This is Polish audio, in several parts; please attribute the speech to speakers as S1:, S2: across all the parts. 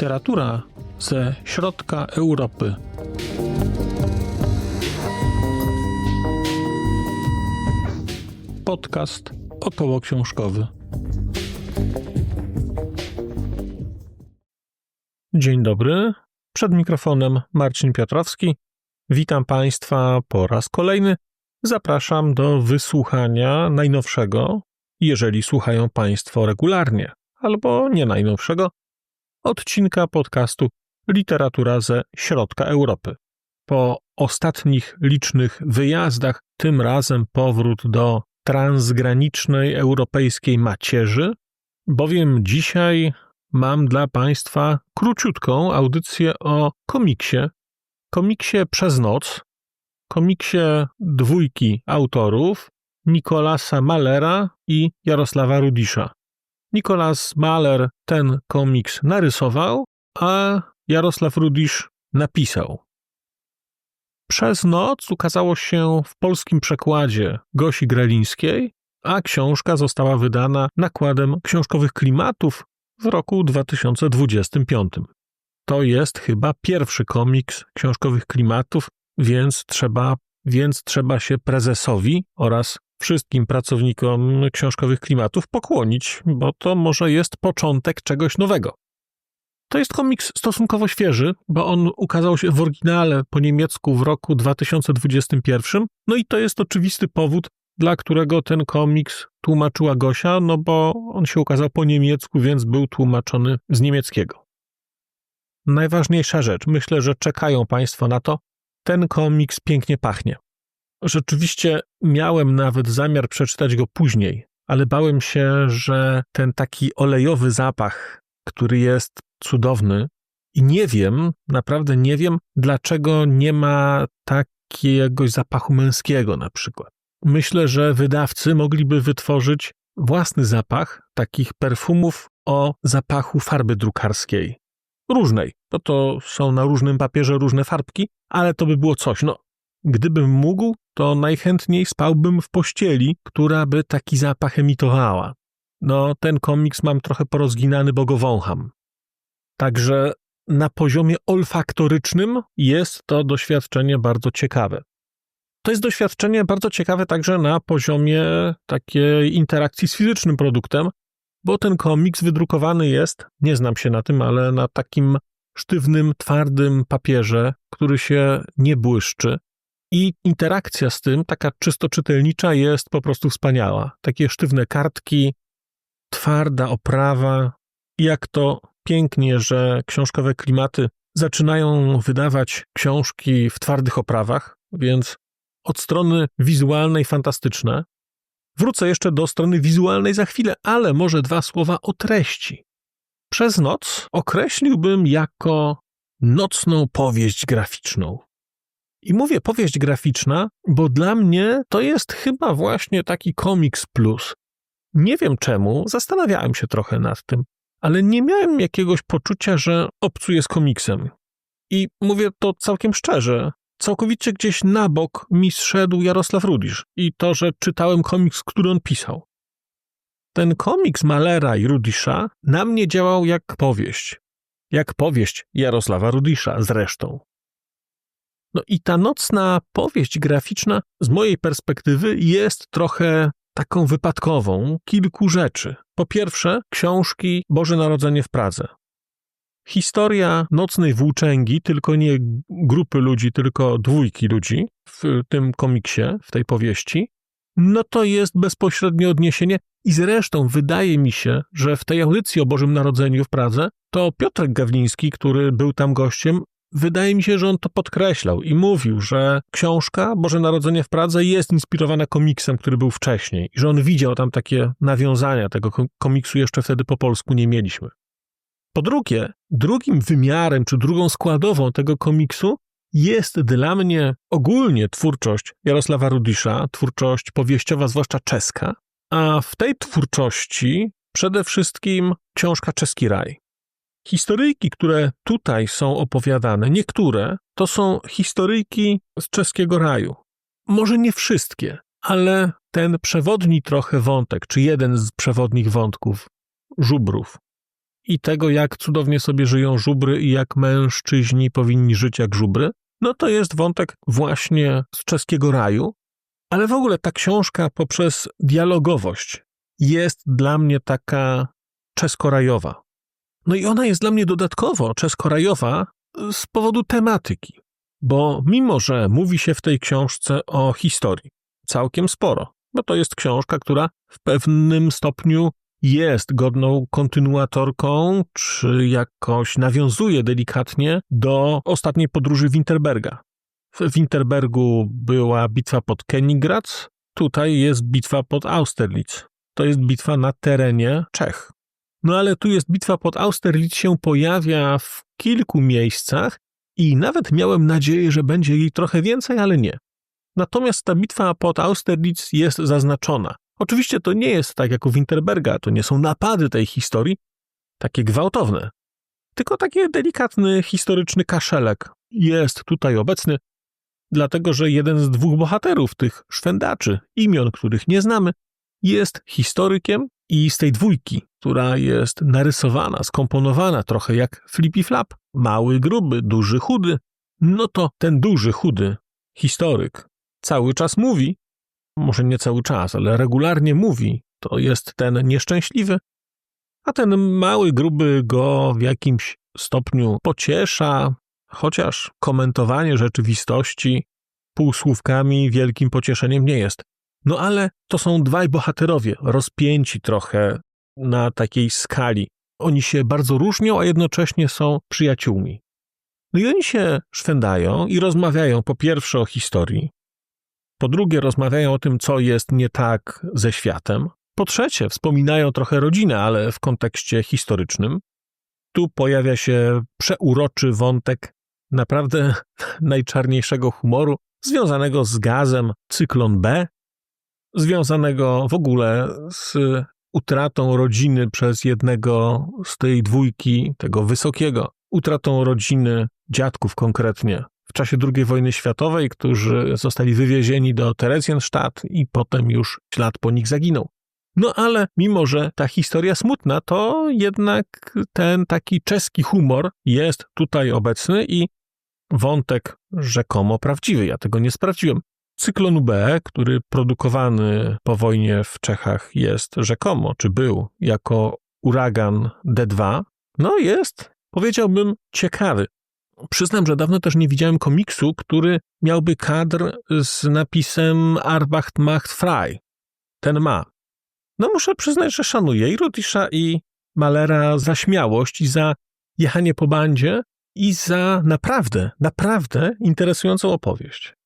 S1: Literatura ze środka Europy. Podcast około książkowy. Dzień dobry. Przed mikrofonem Marcin Piotrowski. Witam Państwa po raz kolejny. Zapraszam do wysłuchania najnowszego, jeżeli słuchają Państwo regularnie, albo nie najnowszego, odcinka podcastu Literatura ze Środka Europy. Po ostatnich licznych wyjazdach, tym razem powrót do transgranicznej europejskiej macierzy, bowiem dzisiaj mam dla Państwa króciutką audycję o komiksie. Komiksie przez noc, komiksie dwójki autorów Nikolasa Malera i Jarosława Rudisza. Nikolas Mahler ten komiks narysował, a Jarosław Rudisz napisał. Przez noc ukazało się w polskim przekładzie Gosi Grelińskiej, a książka została wydana nakładem książkowych klimatów w roku 2025. To jest chyba pierwszy komiks książkowych klimatów, więc trzeba, więc trzeba się prezesowi oraz wszystkim pracownikom książkowych klimatów pokłonić, bo to może jest początek czegoś nowego. To jest komiks stosunkowo świeży, bo on ukazał się w oryginale po niemiecku w roku 2021. No i to jest oczywisty powód, dla którego ten komiks tłumaczyła Gosia, no bo on się ukazał po niemiecku, więc był tłumaczony z niemieckiego. Najważniejsza rzecz, myślę, że czekają Państwo na to, ten komiks pięknie pachnie. Rzeczywiście miałem nawet zamiar przeczytać go później, ale bałem się, że ten taki olejowy zapach, który jest cudowny, i nie wiem, naprawdę nie wiem, dlaczego nie ma takiegoś zapachu męskiego na przykład. Myślę, że wydawcy mogliby wytworzyć własny zapach takich perfumów o zapachu farby drukarskiej. Różnej, bo to są na różnym papierze różne farbki, ale to by było coś. No, Gdybym mógł, to najchętniej spałbym w pościeli, która by taki zapach emitowała. No, ten komiks mam trochę porozginany, bo go wącham. Także na poziomie olfaktorycznym jest to doświadczenie bardzo ciekawe. To jest doświadczenie bardzo ciekawe także na poziomie takiej interakcji z fizycznym produktem, bo ten komiks wydrukowany jest, nie znam się na tym, ale na takim sztywnym, twardym papierze, który się nie błyszczy. I interakcja z tym, taka czysto czytelnicza, jest po prostu wspaniała. Takie sztywne kartki, twarda oprawa. Jak to pięknie, że książkowe klimaty zaczynają wydawać książki w twardych oprawach, więc od strony wizualnej fantastyczne. Wrócę jeszcze do strony wizualnej za chwilę, ale może dwa słowa o treści. Przez noc określiłbym jako nocną powieść graficzną. I mówię powieść graficzna, bo dla mnie to jest chyba właśnie taki komiks plus. Nie wiem czemu, zastanawiałem się trochę nad tym, ale nie miałem jakiegoś poczucia, że obcuję z komiksem. I mówię to całkiem szczerze. Całkowicie gdzieś na bok mi zszedł Jarosław Rudisz i to, że czytałem komiks, który on pisał. Ten komiks Malera i Rudisza na mnie działał jak powieść. Jak powieść Jarosława Rudisza zresztą. No i ta nocna powieść graficzna z mojej perspektywy jest trochę taką wypadkową kilku rzeczy. Po pierwsze, książki Boże Narodzenie w Pradze. Historia nocnej włóczęgi, tylko nie grupy ludzi, tylko dwójki ludzi w tym komiksie, w tej powieści, no to jest bezpośrednie odniesienie. I zresztą wydaje mi się, że w tej audycji o Bożym Narodzeniu w Pradze to Piotrek Gawliński, który był tam gościem, Wydaje mi się, że on to podkreślał i mówił, że książka Boże Narodzenie w Pradze jest inspirowana komiksem, który był wcześniej i że on widział tam takie nawiązania tego komiksu jeszcze wtedy po polsku nie mieliśmy. Po drugie, drugim wymiarem czy drugą składową tego komiksu jest dla mnie ogólnie twórczość Jarosława Rudisza, twórczość powieściowa, zwłaszcza czeska, a w tej twórczości przede wszystkim książka Czeski Raj. Historyjki, które tutaj są opowiadane, niektóre to są historyjki z czeskiego raju. Może nie wszystkie, ale ten przewodni trochę wątek, czy jeden z przewodnich wątków, żubrów, i tego, jak cudownie sobie żyją żubry i jak mężczyźni powinni żyć jak żubry, no to jest wątek właśnie z czeskiego raju. Ale w ogóle ta książka poprzez dialogowość jest dla mnie taka czesko-rajowa. No i ona jest dla mnie dodatkowo czesko-rajowa z powodu tematyki. Bo mimo, że mówi się w tej książce o historii całkiem sporo, bo to jest książka, która w pewnym stopniu jest godną kontynuatorką, czy jakoś nawiązuje delikatnie do ostatniej podróży Winterberga. W Winterbergu była bitwa pod Kenigrad, tutaj jest bitwa pod Austerlitz. To jest bitwa na terenie Czech. No ale tu jest bitwa pod Austerlitz się pojawia w kilku miejscach i nawet miałem nadzieję, że będzie jej trochę więcej, ale nie. Natomiast ta bitwa pod Austerlitz jest zaznaczona. Oczywiście to nie jest tak jak u Winterberga, to nie są napady tej historii, takie gwałtowne, tylko taki delikatny historyczny kaszelek jest tutaj obecny, dlatego że jeden z dwóch bohaterów tych szwendaczy, imion których nie znamy, jest historykiem i z tej dwójki, która jest narysowana, skomponowana trochę jak Flippy Flap, mały, gruby, duży, chudy, no to ten duży, chudy historyk cały czas mówi, może nie cały czas, ale regularnie mówi, to jest ten nieszczęśliwy, a ten mały, gruby go w jakimś stopniu pociesza, chociaż komentowanie rzeczywistości półsłówkami wielkim pocieszeniem nie jest. No ale to są dwaj bohaterowie, rozpięci trochę na takiej skali. Oni się bardzo różnią, a jednocześnie są przyjaciółmi. No i oni się szwędają i rozmawiają po pierwsze o historii, po drugie rozmawiają o tym, co jest nie tak ze światem. Po trzecie wspominają trochę rodzinę, ale w kontekście historycznym. Tu pojawia się przeuroczy wątek naprawdę najczarniejszego humoru, związanego z gazem cyklon B, związanego w ogóle z utratą rodziny przez jednego z tej dwójki, tego wysokiego, utratą rodziny dziadków konkretnie w czasie II wojny światowej, którzy zostali wywiezieni do Teresjenstadt i potem już ślad po nich zaginął. No ale mimo, że ta historia smutna, to jednak ten taki czeski humor jest tutaj obecny i wątek rzekomo prawdziwy. Ja tego nie sprawdziłem. Cyklonu B, który produkowany po wojnie w Czechach jest rzekomo, czy był, jako uragan D2, no jest, powiedziałbym, ciekawy. Przyznam, że dawno też nie widziałem komiksu, który miałby kadr z napisem Arbacht macht frei. Ten ma. No muszę przyznać, że szanuję i Rutisza i Malera za śmiałość i za jechanie po bandzie i za naprawdę, naprawdę interesującą opowieść.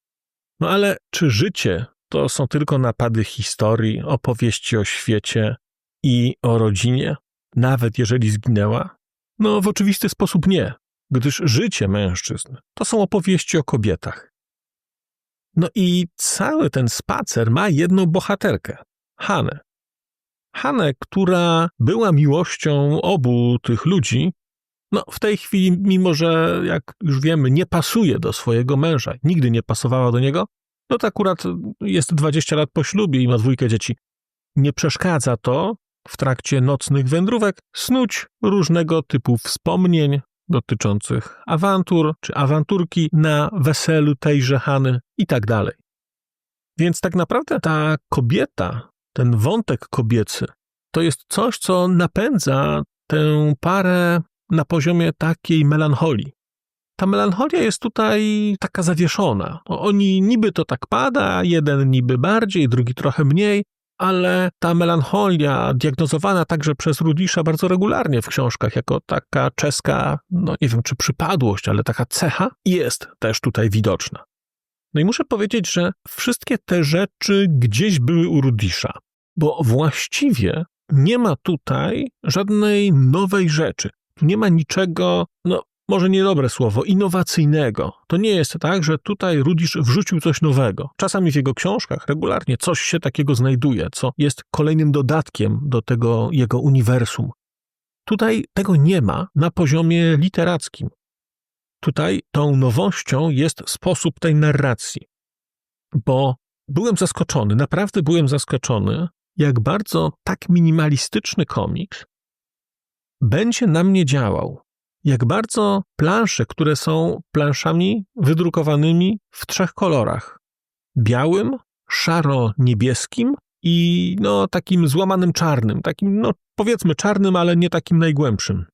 S1: No ale czy życie to są tylko napady historii, opowieści o świecie i o rodzinie, nawet jeżeli zginęła? No w oczywisty sposób nie, gdyż życie mężczyzn to są opowieści o kobietach. No i cały ten spacer ma jedną bohaterkę Hanę. Hanę, która była miłością obu tych ludzi, no w tej chwili, mimo że, jak już wiemy, nie pasuje do swojego męża, nigdy nie pasowała do niego, no to akurat jest 20 lat po ślubie i ma dwójkę dzieci. Nie przeszkadza to w trakcie nocnych wędrówek snuć różnego typu wspomnień dotyczących awantur czy awanturki na weselu tejże Hany i tak dalej. Więc tak naprawdę ta kobieta, ten wątek kobiecy, to jest coś, co napędza tę parę na poziomie takiej melancholii. Ta melancholia jest tutaj taka zawieszona. Oni niby to tak pada, jeden niby bardziej, drugi trochę mniej, ale ta melancholia diagnozowana także przez Rudisza bardzo regularnie w książkach jako taka czeska, no nie wiem czy przypadłość, ale taka cecha jest też tutaj widoczna. No i muszę powiedzieć, że wszystkie te rzeczy gdzieś były u Rudisza, bo właściwie nie ma tutaj żadnej nowej rzeczy. Tu nie ma niczego, no może niedobre słowo, innowacyjnego. To nie jest tak, że tutaj Rudisz wrzucił coś nowego. Czasami w jego książkach regularnie coś się takiego znajduje, co jest kolejnym dodatkiem do tego jego uniwersum. Tutaj tego nie ma na poziomie literackim. Tutaj tą nowością jest sposób tej narracji. Bo byłem zaskoczony, naprawdę byłem zaskoczony, jak bardzo tak minimalistyczny komiks będzie na mnie działał. Jak bardzo plansze, które są planszami wydrukowanymi w trzech kolorach: białym, szaro-niebieskim i no takim złamanym czarnym, takim no powiedzmy czarnym, ale nie takim najgłębszym.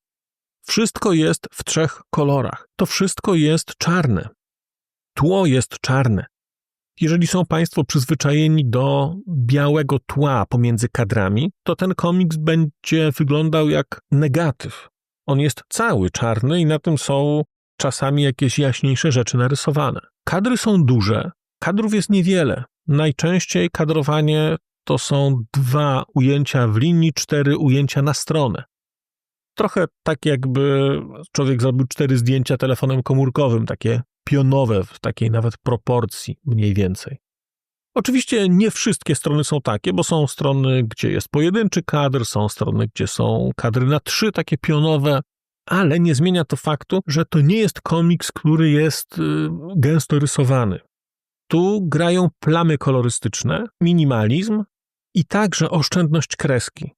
S1: Wszystko jest w trzech kolorach. To wszystko jest czarne. Tło jest czarne. Jeżeli są Państwo przyzwyczajeni do białego tła pomiędzy kadrami, to ten komiks będzie wyglądał jak negatyw. On jest cały czarny i na tym są czasami jakieś jaśniejsze rzeczy narysowane. Kadry są duże, kadrów jest niewiele. Najczęściej kadrowanie to są dwa ujęcia w linii, cztery ujęcia na stronę. Trochę tak, jakby człowiek zrobił cztery zdjęcia telefonem komórkowym, takie pionowe, w takiej nawet proporcji mniej więcej. Oczywiście nie wszystkie strony są takie, bo są strony, gdzie jest pojedynczy kadr, są strony, gdzie są kadry na trzy, takie pionowe, ale nie zmienia to faktu, że to nie jest komiks, który jest y, gęsto rysowany. Tu grają plamy kolorystyczne, minimalizm i także oszczędność kreski.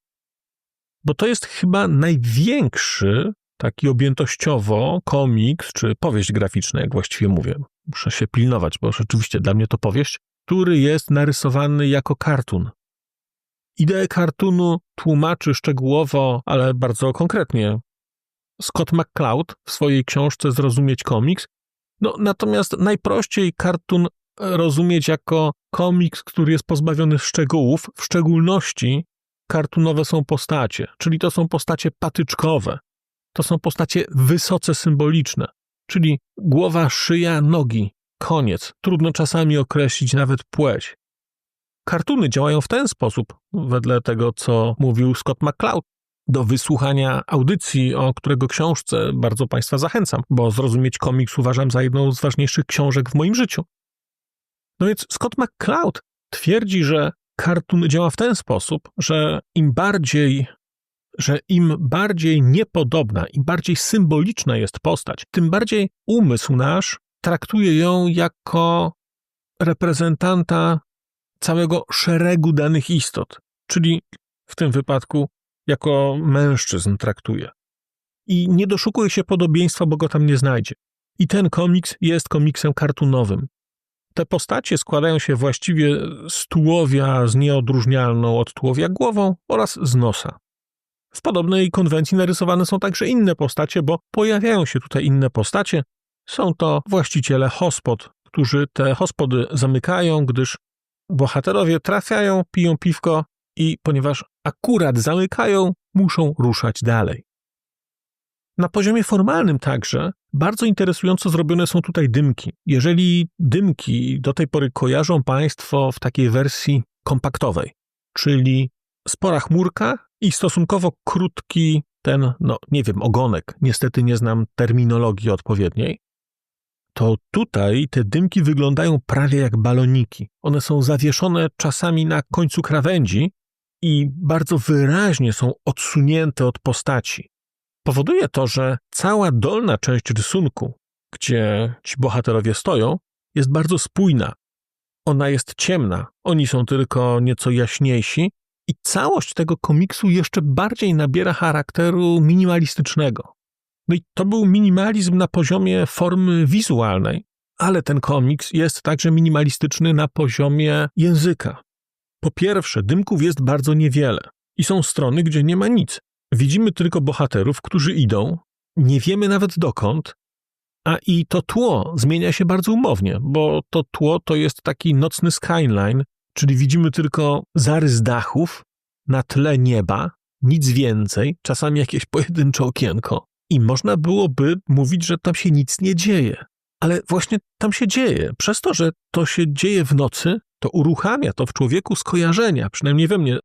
S1: Bo to jest chyba największy taki objętościowo komiks, czy powieść graficzna, jak właściwie mówię. Muszę się pilnować, bo rzeczywiście dla mnie to powieść, który jest narysowany jako kartun. Ideę kartunu tłumaczy szczegółowo, ale bardzo konkretnie Scott McCloud w swojej książce Zrozumieć komiks. No, natomiast najprościej kartun rozumieć jako komiks, który jest pozbawiony szczegółów, w szczególności kartunowe są postacie, czyli to są postacie patyczkowe, to są postacie wysoce symboliczne, czyli głowa, szyja, nogi, koniec. Trudno czasami określić nawet płeć. Kartuny działają w ten sposób, wedle tego, co mówił Scott McCloud. Do wysłuchania audycji, o którego książce bardzo Państwa zachęcam, bo zrozumieć komiks uważam za jedną z ważniejszych książek w moim życiu. No więc Scott McCloud twierdzi, że kartun działa w ten sposób, że im bardziej że im bardziej niepodobna, im bardziej symboliczna jest postać, tym bardziej umysł nasz traktuje ją jako reprezentanta całego szeregu danych istot, czyli w tym wypadku jako mężczyzn traktuje. I nie doszukuje się podobieństwa, bo go tam nie znajdzie. I ten komiks jest komiksem kartunowym. Te postacie składają się właściwie z tułowia z nieodróżnialną od tułowia głową oraz z nosa. W podobnej konwencji narysowane są także inne postacie, bo pojawiają się tutaj inne postacie. Są to właściciele hospod, którzy te hospody zamykają, gdyż bohaterowie trafiają, piją piwko i ponieważ akurat zamykają, muszą ruszać dalej. Na poziomie formalnym także bardzo interesująco zrobione są tutaj dymki. Jeżeli dymki do tej pory kojarzą Państwo w takiej wersji kompaktowej, czyli spora chmurka i stosunkowo krótki ten, no nie wiem, ogonek, niestety nie znam terminologii odpowiedniej, to tutaj te dymki wyglądają prawie jak baloniki. One są zawieszone czasami na końcu krawędzi i bardzo wyraźnie są odsunięte od postaci. Powoduje to, że cała dolna część rysunku, gdzie ci bohaterowie stoją, jest bardzo spójna. Ona jest ciemna, oni są tylko nieco jaśniejsi, i całość tego komiksu jeszcze bardziej nabiera charakteru minimalistycznego. No i to był minimalizm na poziomie formy wizualnej, ale ten komiks jest także minimalistyczny na poziomie języka. Po pierwsze, dymków jest bardzo niewiele i są strony, gdzie nie ma nic. Widzimy tylko bohaterów, którzy idą, nie wiemy nawet dokąd, a i to tło zmienia się bardzo umownie, bo to tło to jest taki nocny skyline, czyli widzimy tylko zarys dachów na tle nieba, nic więcej, czasami jakieś pojedyncze okienko. I można byłoby mówić, że tam się nic nie dzieje. Ale właśnie tam się dzieje. Przez to, że to się dzieje w nocy, to uruchamia to w człowieku skojarzenia, przynajmniej we mnie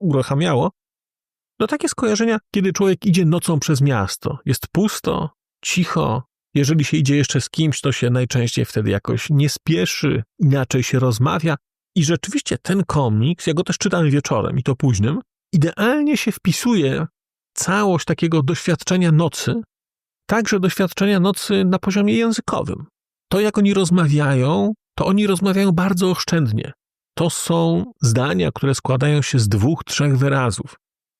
S1: uruchamiało, no takie skojarzenia, kiedy człowiek idzie nocą przez miasto. Jest pusto, cicho. Jeżeli się idzie jeszcze z kimś, to się najczęściej wtedy jakoś nie spieszy, inaczej się rozmawia, i rzeczywiście ten komiks, ja go też czytam wieczorem i to późnym, idealnie się wpisuje całość takiego doświadczenia nocy, także doświadczenia nocy na poziomie językowym. To, jak oni rozmawiają, to oni rozmawiają bardzo oszczędnie. To są zdania, które składają się z dwóch, trzech wyrazów.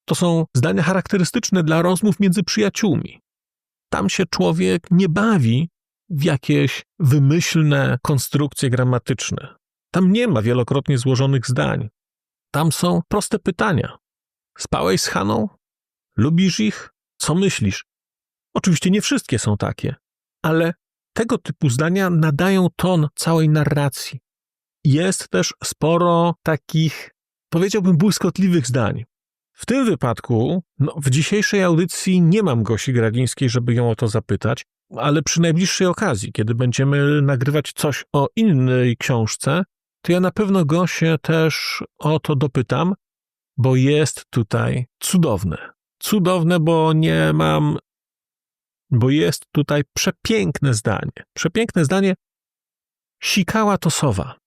S1: To są zdania charakterystyczne dla rozmów między przyjaciółmi. Tam się człowiek nie bawi w jakieś wymyślne konstrukcje gramatyczne. Tam nie ma wielokrotnie złożonych zdań. Tam są proste pytania. Spałeś z Haną? Lubisz ich? Co myślisz? Oczywiście nie wszystkie są takie, ale tego typu zdania nadają ton całej narracji. Jest też sporo takich, powiedziałbym, błyskotliwych zdań. W tym wypadku, no, w dzisiejszej audycji nie mam Gosi Gradzińskiej, żeby ją o to zapytać, ale przy najbliższej okazji, kiedy będziemy nagrywać coś o innej książce, to ja na pewno Gosię też o to dopytam, bo jest tutaj cudowne. Cudowne, bo nie mam. Bo jest tutaj przepiękne zdanie. Przepiękne zdanie. Sikała to sowa.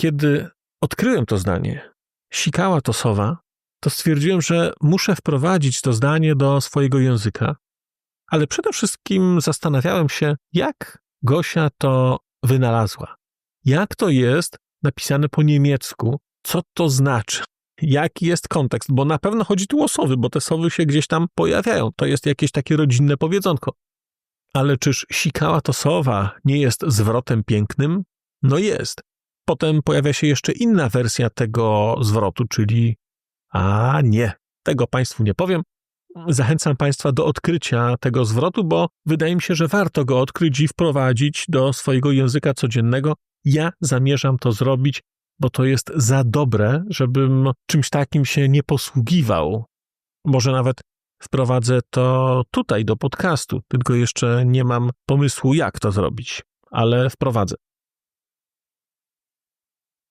S1: Kiedy odkryłem to zdanie, sikała to sowa, to stwierdziłem, że muszę wprowadzić to zdanie do swojego języka, ale przede wszystkim zastanawiałem się, jak Gosia to wynalazła. Jak to jest napisane po niemiecku? Co to znaczy? Jaki jest kontekst? Bo na pewno chodzi tu o sowy, bo te sowy się gdzieś tam pojawiają. To jest jakieś takie rodzinne powiedzonko. Ale czyż sikała to sowa nie jest zwrotem pięknym? No jest. Potem pojawia się jeszcze inna wersja tego zwrotu, czyli a nie, tego Państwu nie powiem. Zachęcam Państwa do odkrycia tego zwrotu, bo wydaje mi się, że warto go odkryć i wprowadzić do swojego języka codziennego. Ja zamierzam to zrobić, bo to jest za dobre, żebym czymś takim się nie posługiwał. Może nawet wprowadzę to tutaj do podcastu, tylko jeszcze nie mam pomysłu, jak to zrobić, ale wprowadzę.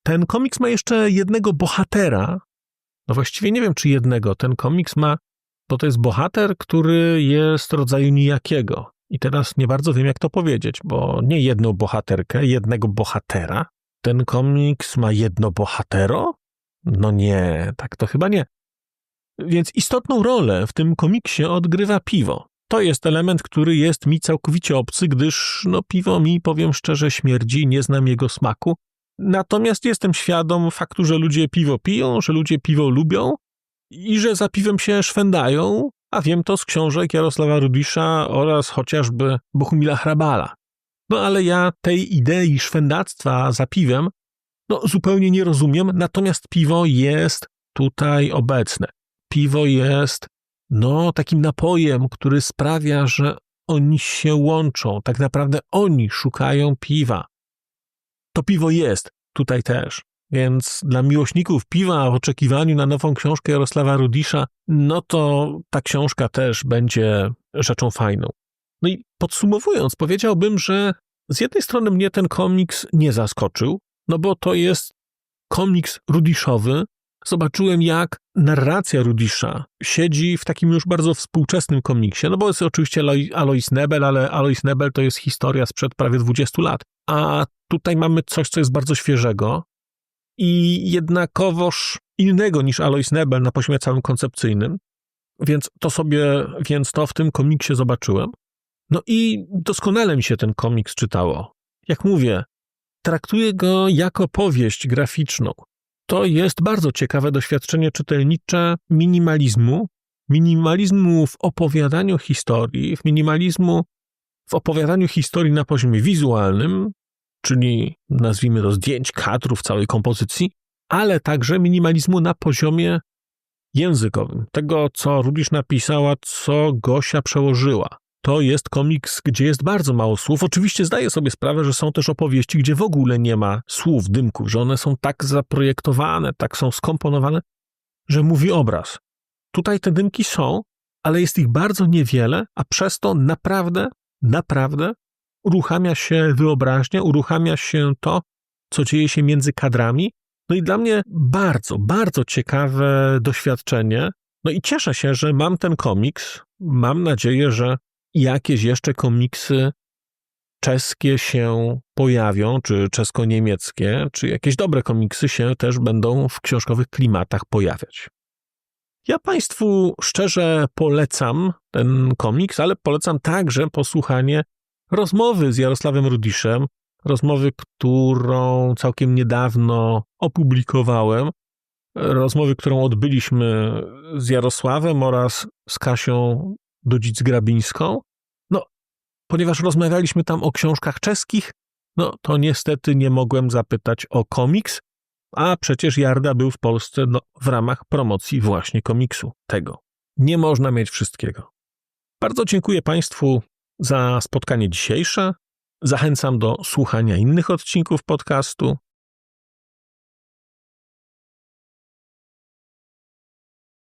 S1: Ten komiks ma jeszcze jednego bohatera. No właściwie nie wiem, czy jednego. Ten komiks ma, bo to jest bohater, który jest rodzaju nijakiego. I teraz nie bardzo wiem, jak to powiedzieć, bo nie jedną bohaterkę, jednego bohatera. Ten komiks ma jedno bohatero? No nie, tak to chyba nie. Więc istotną rolę w tym komiksie odgrywa piwo. To jest element, który jest mi całkowicie obcy, gdyż no piwo mi, powiem szczerze, śmierdzi, nie znam jego smaku. Natomiast jestem świadom faktu, że ludzie piwo piją, że ludzie piwo lubią i że za piwem się szwędają, a wiem to z książek Jarosława Rudisza oraz chociażby Bohumila Hrabala. No ale ja tej idei szwendactwa za piwem no, zupełnie nie rozumiem, natomiast piwo jest tutaj obecne. Piwo jest no takim napojem, który sprawia, że oni się łączą. Tak naprawdę oni szukają piwa. To piwo jest tutaj też. Więc dla miłośników piwa w oczekiwaniu na nową książkę Jarosława Rudisza, no to ta książka też będzie rzeczą fajną. No i podsumowując, powiedziałbym, że z jednej strony mnie ten komiks nie zaskoczył, no bo to jest komiks rudiszowy. Zobaczyłem, jak narracja Rudisza siedzi w takim już bardzo współczesnym komiksie, no bo jest oczywiście Alois Nebel, ale Alois Nebel to jest historia sprzed prawie 20 lat. A tutaj mamy coś, co jest bardzo świeżego i jednakowoż innego niż Alois Nebel na poziomie całym koncepcyjnym. Więc to sobie, więc to w tym komiksie zobaczyłem. No i doskonale mi się ten komiks czytało. Jak mówię, traktuję go jako powieść graficzną. To jest bardzo ciekawe doświadczenie czytelnicze minimalizmu, minimalizmu w opowiadaniu historii, w minimalizmu w opowiadaniu historii na poziomie wizualnym, czyli nazwijmy to zdjęć, kadrów, całej kompozycji, ale także minimalizmu na poziomie językowym. Tego, co Rudisz napisała, co Gosia przełożyła. To jest komiks, gdzie jest bardzo mało słów. Oczywiście zdaję sobie sprawę, że są też opowieści, gdzie w ogóle nie ma słów, dymków, że one są tak zaprojektowane, tak są skomponowane, że mówi obraz. Tutaj te dymki są, ale jest ich bardzo niewiele, a przez to naprawdę, naprawdę uruchamia się wyobraźnia, uruchamia się to, co dzieje się między kadrami. No i dla mnie bardzo, bardzo ciekawe doświadczenie. No i cieszę się, że mam ten komiks. Mam nadzieję, że jakieś jeszcze komiksy czeskie się pojawią, czy czesko-niemieckie, czy jakieś dobre komiksy się też będą w książkowych klimatach pojawiać. Ja Państwu szczerze polecam ten komiks, ale polecam także posłuchanie rozmowy z Jarosławem Rudiszem, rozmowy, którą całkiem niedawno opublikowałem rozmowy, którą odbyliśmy z Jarosławem oraz z Kasią Dudzic-Grabińską. No, ponieważ rozmawialiśmy tam o książkach czeskich, no to niestety nie mogłem zapytać o komiks, a przecież Jarda był w Polsce no, w ramach promocji właśnie komiksu tego. Nie można mieć wszystkiego. Bardzo dziękuję Państwu za spotkanie dzisiejsze. Zachęcam do słuchania innych odcinków podcastu.